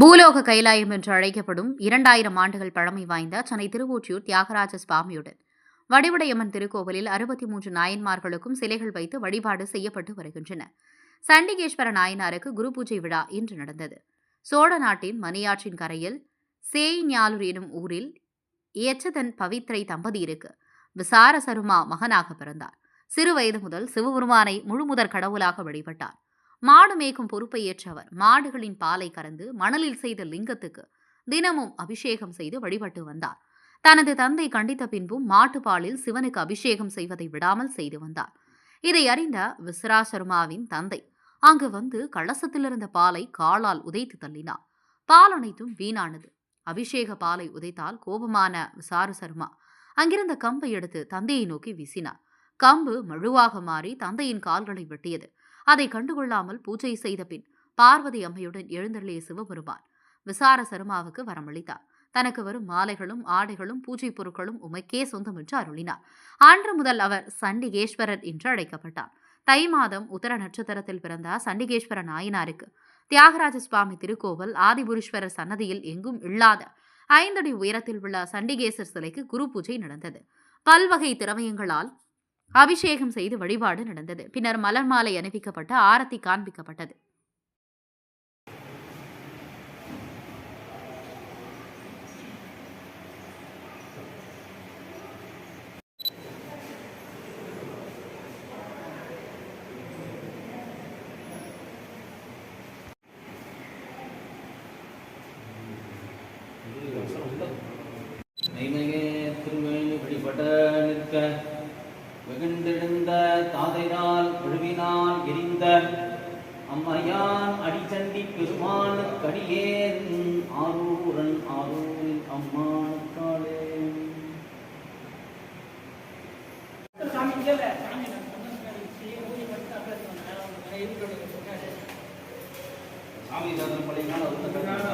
பூலோக கைலாயம் என்று அழைக்கப்படும் இரண்டாயிரம் ஆண்டுகள் பழமை வாய்ந்த சென்னை திருவொற்றியூர் தியாகராஜ சுவாமியுடன். வடிவுடையம்மன் திருக்கோவிலில் அறுபத்தி மூன்று நாயன்மார்களுக்கும் சிலைகள் வைத்து வழிபாடு செய்யப்பட்டு வருகின்றன. சண்டிகேஸ்வர நாயனாருக்கு குரு பூஜை விழா இன்று நடந்தது. சோழ நாட்டின் மணியாற்றின் கரையில் சேய்ஞாலூர் எனும் ஊரில் எச்சதன் பவித்ரை தம்பதியருக்கு விசார சருமா மகனாக பிறந்தார். சிறு வயது முதல் சிவபெருமானை முழுமுதற் கடவுளாக வழிபட்டார். மாடு மேய்க்கும் பொறுப்பை ஏற்றவர். மாடுகளின் பாலை கறந்து மணலில் செய்த லிங்கத்துக்கு தினமும் அபிஷேகம் செய்து வழிபட்டு வந்தார். தனது தந்தை கண்டித்த பின்பும் மாட்டுப்பாலில் சிவனுக்கு அபிஷேகம் செய்வதை விடாமல் செய்து வந்தார். இதை அறிந்த விஸ்ராசர்மாவின் தந்தை அங்கு வந்து கலசத்திலிருந்த பாலை காலால் உதைத்து தள்ளினார். பால் அனைத்தும் வீணானது. அபிஷேக பாலை உதைத்தால் கோபமான விசாரு சர்மா அங்கிருந்த கம்பை எடுத்து தந்தையை நோக்கி வீசினார். கம்பு மழுவாக மாறி தந்தையின் கால்களை வெட்டியது. அதை கண்டுகொள்ளாமல் பூஜை செய்த பின் பார்வதி அம்மையுடன் எழுந்தருளிய சிவபெருமான் விசார சருமாவுக்கு வரமளித்தார். தனக்கு வரும் மாலைகளும் ஆடைகளும் பூஜை பொருட்களும் உமைக்கே சொந்தம் என்று அருளினார். அன்று முதல் அவர் சண்டிகேஸ்வரர் என்று அழைக்கப்பட்டார். தை மாதம் உத்தர நட்சத்திரத்தில் பிறந்த சண்டிகேஸ்வர நாயனாருக்கு தியாகராஜ சுவாமி திருக்கோவில் ஆதிபுரீஸ்வரர் சன்னதியில் எங்கும் இல்லாத ஐந்தடி உயரத்தில் உள்ள சண்டிகேசர் சிலைக்கு குரு பூஜை நடந்தது. பல்வகை திரவியங்களால் அபிஷேகம் செய்து வழிபாடு நடந்தது. பின்னர் மலர் மாலை அணிவிக்கப்பட்டு ஆரத்தி காண்பிக்கப்பட்டது. வழிபட நிற்க வெகுண்டெழுந்த தாதைரால் ஒழுவினால் எரிந்த அம்மையான் அடிச்சண்டி பெருமானுக்கடியேன் ஆரூரன் ஆரூரில் அம்மானுக்காளே சாமி சாதனம் பழையனால சாமி பழைய